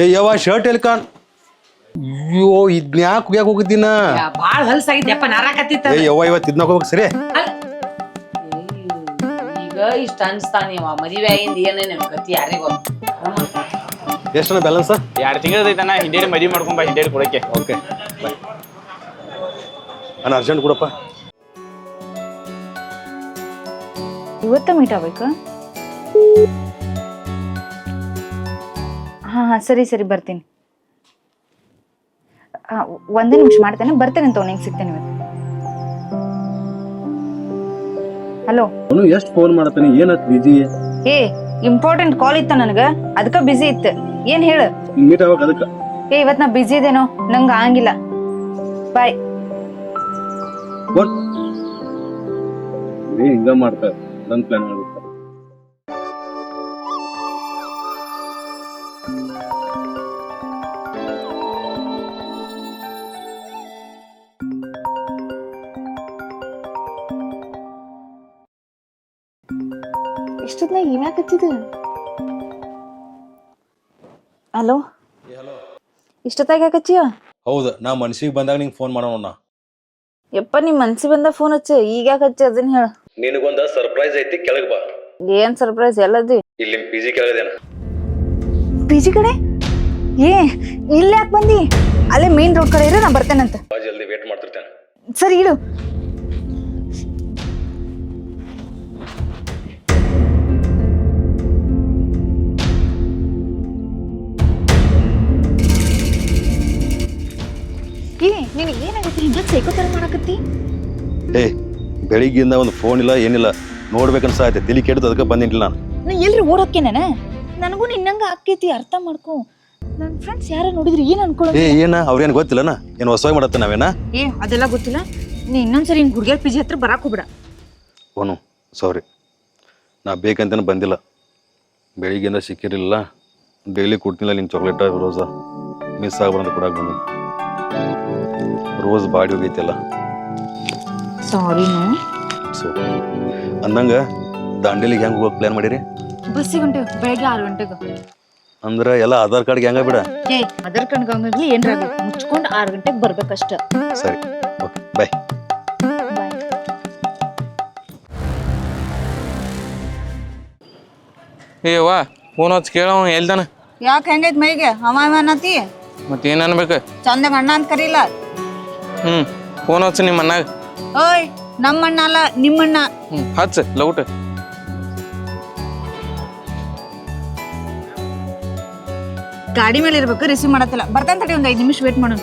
ಏ ಯವ್ವ ಶರ್ಟ್ ಎಲ್ಲಿ ಕಾಣ್ ಅಯ್ಯೋ ಇದ್ನ್ಯಾಕ್ ಕುಗ್ಯಾಕ ಹೋಗಿದ್ದೀನ? ಬಾಳ ಹೊಲ್ಸಾಗಿದ್ಯಪ್ಪ ನಾರಾಕತ್ತಿತ್ತ ಏ ಯವ್ವ ಇವತ್ತು ಇದ್ನಾಕ ಹೋಗ್ಬೇಕು ಸರಿ. ಈಗ ಇಷ್ಟ ಅನ್ಸ್ತಾನ ಮದುವೆ ಆಗಿಂದ ಏನೇನು ಗತಿ ಯಾರಿಗೋ. ಎಷ್ಟನ ಬ್ಯಾಲೆನ್ಸ್ ಎರಡು ತಿಂಗಳದೈತನ ಹಿಂದೇರಿ ಮದುವೆ ಮಾಡ್ಕೊಂಡ್ ಬಾ ಹಿಂದೇರಿ ಕೊಡಕ್ಕೆ. ಓಕೆ ನಾನು ಅರ್ಜೆಂಟ್ ಕೊಡಪ್ಪ. ಇವತ್ತ ಮೀಟ್ ಆಗ್ಬೇಕಾ? ಹಾಂ ಹಾಂ ಸರಿ ಸರಿ ಬರ್ತೀನಿ. ಹಾಂ ಒಂದೇ ನಿಮಿಷ ಮಾಡ್ತೇನೆ ಬರ್ತೇನೆ ಅಂತ ನಿಂಗೆ ಸಿಗ್ತೇನೆ ಇವತ್ತು. ಹಲೋ ಅವನು ಎಷ್ಟು ಫೋನ್ ಮಾಡ್ತಾನೆ ಏನತ್ ಬಿಜಿ ಏ ಇಂಪಾರ್ಟೆಂಟ್ ಕಾಲ್ ಇತ್ತ ನನಗೆ ಅದಕ್ಕೆ ಬಿಜಿ ಇತ್ತ. ಏನು ಹೇಳು? ಮೀಟ್ ಆಗ್ಬೇಕು ಅದಕ್ಕೆ. ಏ ಇವತ್ತು ನಾ ಬಿಜಿ ಇದೇನೋ ನಂಗೆ ಆಗಂಗಿಲ್ಲ. ಬಾಯ್ ಏ ಹಿಂಗ ಮಾಡ್ತಾರೆ ನನ್ನ ಪ್ಲಾನ್ ಇಷ್ಟೊತ್ನಾಗ ಇವ್ಯಾಕೆ ಹಚ್ಚಿದ ಹಲೋ? ಇಷ್ಟೊತ್ತಾಗ ಯಾಕೆ ಹಚ್ಚಿಯ? ಹೌದು ನಾ ಮನ್ಸಿಗೆ ಬಂದಾಗ ನಿಂಗೆ ಫೋನ್ ಮಾಡೋಣ ಯಪ್ಪ ನಿಮ್ ಮನ್ಸಿ ಬಂದ ಫೋನ್ ಹಚ್ಚ. ಈಗ ಯಾಕೆ ಹಚ್ಚಿ ಅದನ್ನ ಹೇಳ. ನಿನಗೊಂದ ಸರ್ಪ್ರೈಸ್ ಐತಿ ಕೆಳಗೆ ಬಾ. ಏನ್ ಸರ್ಪ್ರೈಸ್ ಎಲ್ಲದಿ ಇಲ್ಲಿ ಪಿ ಜಿ ಕೆಳಗದೇನ. ಪಿ ಜಿ ಕಡೆ? ಏ ಇಲ್ಲಿ ಯಾಕೆ ಬಂದಿ? ಅಲ್ಲೇ ಮೇನ್ ರೋಡ್ ಕಡೆ ಇರೋ ನಾ ಬರ್ತೇನಂತ. ಬಾ ಜಲ್ದಿ ವೇಟ್ ಮಾಡ್ತಿರ್ತೇನೆ. ಸರಿ ಇಡು. ಸೈಕೋ ಥರ ಮಾಡಕತ್ತಿ? ಏ ಬೆಳಿಗ್ಗೆಯಿಂದ ಒಂದು ಫೋನ್ ಇಲ್ಲ ಏನಿಲ್ಲ. ನೋಡ್ಬೇಕನ್ಸ ಆಯ್ತು. ತಿಳಿ ಕೆಡ್ದು ಅದಕ್ಕೆ ಬಂದಿಲ್ಲ ನಾನು. ನಾ ಎಲ್ರಿ ಓಡೋಕೆ ನಾನು ನನಗೂ ನಿನ್ನಂಗ ಆಕೈತಿ ಅರ್ಥ ಮಾಡ್ಕೊ. ನನ್ನ ಫ್ರೆಂಡ್ಸ್ ಯಾರ ನೋಡಿದ್ರು ಏನು ಅನ್ಕೊಳ್ಳೋ ಏ ಏನ? ಅವ್ರೇನು ಗೊತ್ತಿಲ್ಲನ? ಏನು ಹೊಸವಾಗಿ ಮಾಡತ್ತೆ ನಾವೇನ? ಏ ಅದೆಲ್ಲ ಗೊತ್ತಿಲ್ಲ. ನೀ ಇನ್ನೊಂದ್ಸರಿ ಹಿಂಗ್ ಪಿ ಪಿಜಿ ಹತ್ರ ಬರಾಕ್ ಹೋಗ್ಬಿಡ. ಓನು ಸಾರಿ ನಾ ಬೇಕಂತನೇ ಬಂದಿಲ್ಲ. ಬೆಳಿಗ್ಗೆಯಿಂದ ಸಿಕ್ಕಿರಲಿಲ್ಲ. ಡೈಲಿ ಕೊಡ್ತಿಲ್ಲ ನಿನ್ನ ಚಾಕ್ಲೇಟ ರೋಸಾ ಮಿಸ್ ಆಗ್ಬಾರ್ದು ಕೊಡಕ್ಕೆ ಬಂದು ರೋಸ್ ಬಾಡಿ ಹೋಗೈತಲ್ಲ. ಸಾರಿನು ಸೊ ಅಂದಂಗೆ ದಾಂಡೇಲಿಗೆ ಹೆಂಗೆ ಹೋಗಕ್ಕೆ ಪ್ಲ್ಯಾನ್ ಮಾಡಿರಿ? ಬಸ್ಸಿಗೆ ಹೊಂಟೇವ್ ಬೆಳಗ್ಗೆ ಆರು ಗಂಟೆಗೆ. ಅಂದ್ರೆ ಎಲ್ಲ ಆಧಾರ್ ಕಾರ್ಡ್ಗೆ ಹೆಂಗ ಬಿಡ ಏ ಕಾರ್ಡ್ ಕಣ್ಗಂಗಾಗ್ಲಿ ಏನ್ರ ಮುಚ್ಕೊಂಡು ಆರು ಗಂಟೆಗೆ ಬರ್ಬೇಕಷ್ಟ. ಸರಿ ಓಕೆ ಬಾಯ್ ಬಾಯ್ ಏ ವಾ ಫೋನ್ ಹಚ್ಚಿ ಕೇಳವ ಎಲ್ದಾನ? ಯಾಕೆ ಹೆಂಗೈತ್ ಮೈಗೆ? ಅವ ಇವ ಅನ್ನತಿ? ಮತ್ತೆ ಏನ್ ಅನ್ಬೇಕು? ಚಂದ ಅಣ್ಣ ಅಂತ ಕರೀಲ. ಹ್ಮ್ ಫೋನ್ ಹಚ್ಚ ನಿಮ್ಮ ಅಣ್ಣಾಗ. ಓಯ್ ನಮ್ಮ ಅಣ್ಣ ಅಲ್ಲ ನಿಮ್ಮಣ್ಣ ಹ್ಮ್ ಹಚ್ಚ ಲೌಟ್ ಗಾಡಿ ಮೇಲೆ ಇರ್ಬೇಕು ರಿಸೀವ್ ಮಾಡತ್ತಿಲ್ಲ. ಬರ್ತಾನೆ ತಡಿ ಒಂದ್ ಐದ್ ನಿಮಿಷ ವೇಟ್ ಮಾಡೋಣ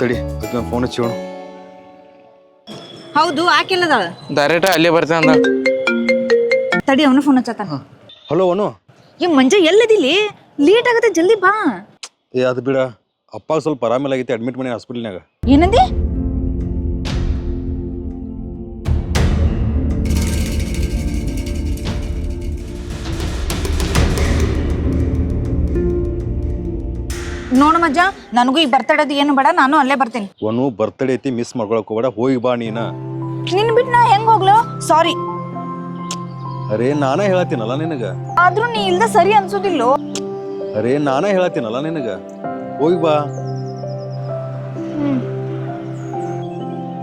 ತಡಿ ಅದಕ್ಕೆ ಫೋನ್ ಹಚ್ಚಿ ಹೌದು ಆಕೆಲ್ಲದಾಳ ಡೈರೆಕ್ಟ್ ಅಲ್ಲೇ ಬರ್ತಾನ ಅಂದ ತಡಿ ಅವನು ಫೋನ್ ಹಚ್ಚತಾನ ಹಲೋ ಅವನು? ಈ ಮಂಜ ಎಲ್ಲದಿಲಿ ಲೇಟ್ ಆಗತ್ತೆ ಜಲ್ದಿ ಬಾ. ಏ ಅದು ಬಿಡ. ಅಪ್ಪ ಸ್ವಲ್ಪ ಆರಾಮಿಲ್ಲ ಆಗೈತಿ ಅಡ್ಮಿಟ್ ಮಾಡಿ ಹಾಸ್ಪಿಟಲ್ನಾಗ ಏನಂದಿ? ಮಜ್ಜ ನನಗೂ ಈ ಬರ್ತಡೇದು ಏನು ಬೇಡ ನಾನು ಅಲ್ಲೇ ಬರ್ತೀನಿ. ಒನು ಬರ್ತಡೇ ಐತಿ ಮಿಸ್ ಮಾಡ್ಕೊಳಕ್ ಹೋಗ್ಬೇಡ ಹೋಗಿ ಬಾ ನೀನ. ನಿನ್ ಬಿಟ್ಟು ನಾ ಹೆಂಗ್ ಹೋಗ್ಲು? ಸಾರಿ ಅರೇ ನಾನೇ ಹೇಳತ್ತೀನಲ್ಲ ನಿನಗ. ಆದ್ರೂ ನೀ ಇಲ್ದ ಸರಿ ಅನ್ಸೋದಿಲ್ಲೋ? ಅರೆ ನಾನೇ ಹೇಳತ್ತೀನಲ್ಲ ನಿನಗ. ಹೋಗಿ ಬಾ.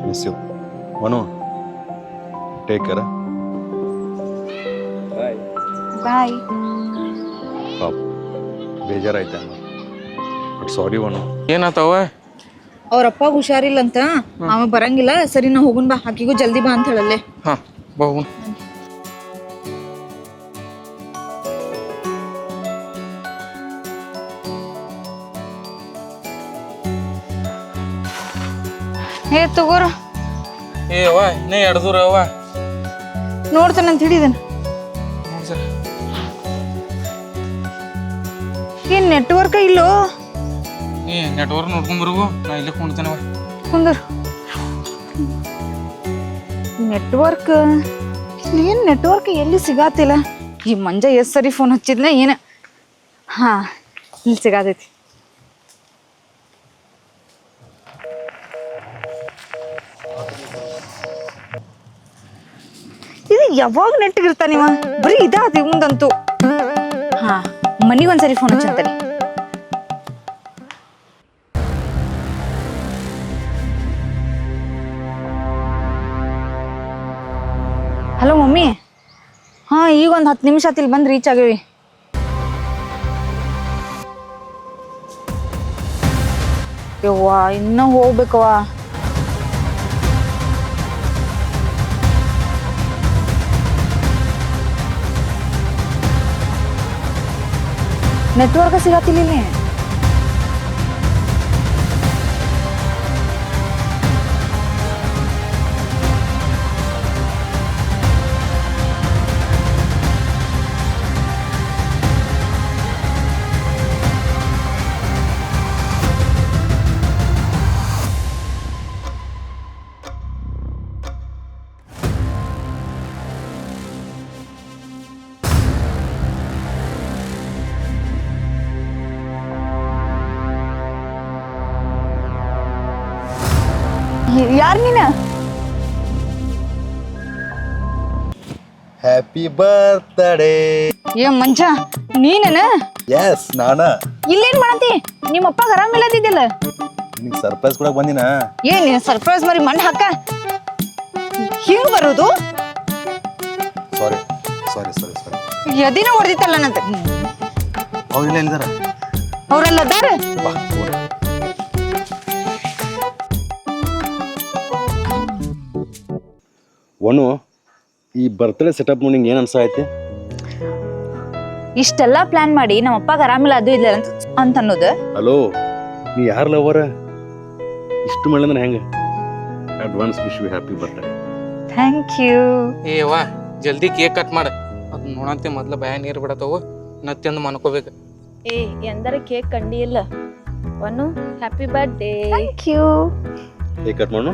Miss you Manu take care bye ಪಾಪ ಬೇಜಾರಾಯ್ತಾ? ಸಾರಿ ಒನು ಏನಾತವ? ಅವ್ರಪ್ಪ ಹುಷಾರಿಲ್ಲ ಅಂತ ಅವ ಬರಂಗಿಲ್ಲ. ಸರಿ ನಾ ಹೋಗುನ್ ಬಾ. ಆಕಿಗೂ ಜಲ್ದಿ ಬಾ ಅಂತ ಹೇಳಲ್ಲೇ. ಹಾ ಬಹುನ್ ಹೇ ತಗೋರ. ಏ ಅವ್ವ ಇನ್ನೇ ಎರಡು ದೂರ ಅವ್ವ. ನೋಡ್ತೇನೆ ಅಂತ ಹಿಡಿದೇನೆ. ನೋಡ್ ಸರ್. ಏನ್ ನೆಟ್ವರ್ಕ್ ಇಲ್ಲೋ? ಏ ನೆಟ್ವರ್ಕ್ ನೋಡ್ಕೊಂಬರ್ಗು ನಾ ಇಲ್ಲೇ ಕುಣ್ತೇನೆ ಕುಂದರ್. ನೆಟ್ವರ್ಕ್ ಏನ್ ನೆಟ್ವರ್ಕ್ ಎಲ್ಲಿ ಸಿಗಾತಿಲ್ಲ? ಈ ಮಂಜ ಎಷ್ಟು ಸರಿ ಫೋನ್ ಹಚ್ಚಿದ್ನ ಏನ? ಹಾ, ಇಲ್ಲಿ ಸಿಗಾತೈತಿ. ಇದು ಯಾವಾಗ ನೆಟ್ಟಿಗಿರ್ತಾನಿವ ನೀವ? ಬರೀ ಇದಾದ ಮುಂದಂತೂ ಹಾ ಮನಿಗೊಂದ್ಸರಿ ಫೋನ್ ಹಚ್ಚಂತಾನೆ ಹಾ ಈಗ ಒಂದು ಹತ್ತು ನಿಮಿಷ ಆತಿಲ್ ಬಂದು ರೀಚ್ ಆಗೇವಿ. ಯವ್ವಾ, ಇನ್ನೂ ಹೋಗ್ಬೇಕವ್ವ. ನೆಟ್ವರ್ಕ್ ಸಿಗತ್ತಿಲ್ಲ ಇಲ್ಲಿ. ಯಾರು ನೀನು? ಹ್ಯಾಪಿ ಬರ್ತ್ಡೇ ಏ ಮಂಜ ನೀನ ಎಸ್ ನಾನ. ಇಲ್ಲೇನ್ ಮಾಡಂತಿ ನಿಮ್ಮ ಅಪ್ಪ ಆರಾಮಿಲ್ಲದಿದ್ದಿಲ್ಲ ನಿನಗೆ ಸರ್ಪ್ರೈಸ್ ಕೊಡಕ್ ಬಂದಿನ? ಏನ್ ಸರ್ಪ್ರೈಸ್ ಮರಿ ಮಣ್ಣು ಹಾಕ. ಹಿಂಗ್ ಬರೋದು? ಸಾರಿ ಸಾರಿ ಸಾರಿ ಸಾರಿ ಎದಿನ ಹೊಡೆದಿತ್ತಲ್ಲ ನಂತ ಅವ್ರೆಲ್ಲ ಇಲ್ಲ ಇಲ್ದಾರ ಅವ್ರೆಲ್ಲ ಅದಾರ? ಒನು ಈ ಬರ್ತ್ಡೇ ಸೆಟಪ್ ನೋಡಿಂಗ್ ನಿಂಗೆ ಏನು ಅನ್ಸಾಯ್ತಿ ಇಷ್ಟೆಲ್ಲ ಪ್ಲಾನ್ ಮಾಡಿ ನಮ್ಮ ಅಪ್ಪಗ ಆರಾಮಿಲ್ಲ ಅದು ಇಲ್ಲ ಅಂತ ಅಂತ ಅನ್ನೋದು. ಹಲೋ ನೀ ಯಾರು ಲವರ ಇಷ್ಟು ಮಾಡಿದ್ರೆ ಹೆಂಗೆ? Advance wish you happy birthday thank you ಏ ವಾ ಜಲ್ದಿ ಕೇಕ್ ಕಟ್ ಮಾಡ. ಅದು ನೋಡಂತೆ ಮೊದ್ಲು ಭಯ ನೀರು ಬಿಡತ್ತವು ನತ್ತೆಂದು ಮನ್ಕೋಬೇಕು. ಏ ಎಂದರೆ ಕೇಕ್ ಕಂಡಿ ಇಲ್ಲ. One happy birthday thank you cake cut ಮಾಡೋಣ